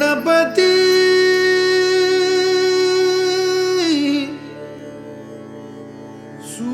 गणपति सू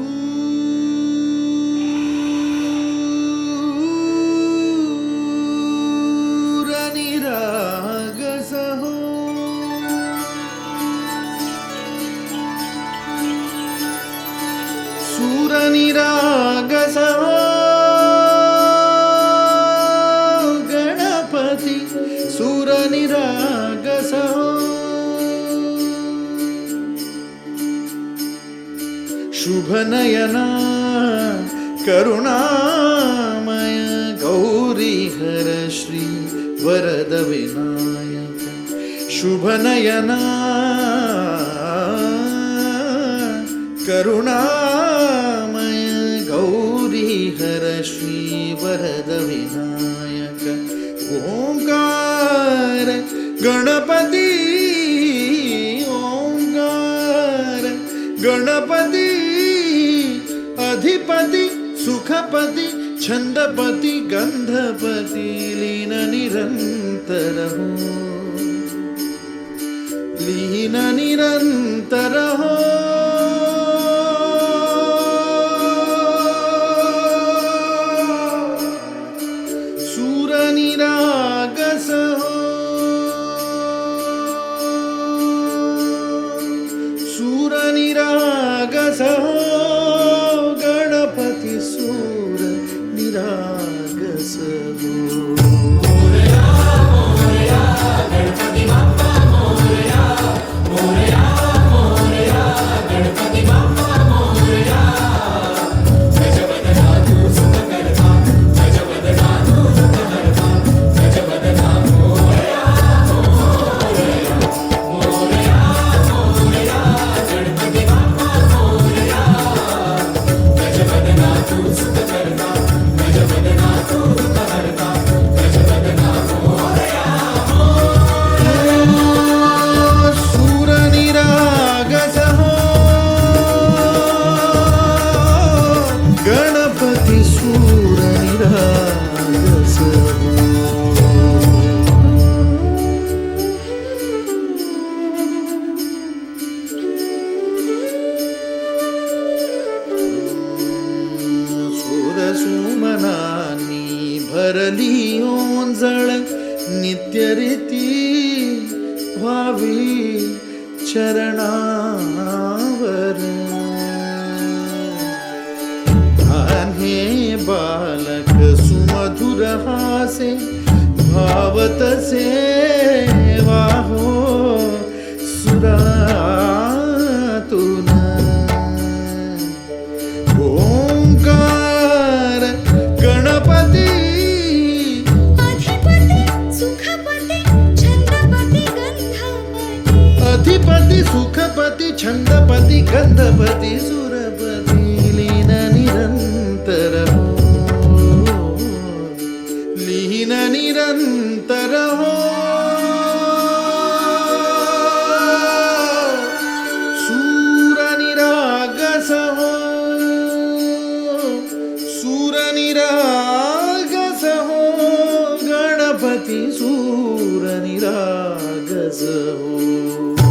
शुभ शुभनयना करुणामय हर श्री वरद विनायक शुभ शुभनयना करुणामय हर श्री वरद विनायक ओंकार गणपति ओंकार गणपति पति चन्द्रपति गन्धपति लीन निरन्तर लीन निरन्तर सूरनिरागसूरनिरागस सुमनानि भरलि नित्यरीति नित्यरिति भावी चरणावर बालक सुमधुरहासे भावतसे ఛందపతి ఛందపతి గంధపతి సురపతి లీన నిరంతరము లీన నిరంతరము సూర నిరాగసము సూర గణపతి సూర నిరాగసము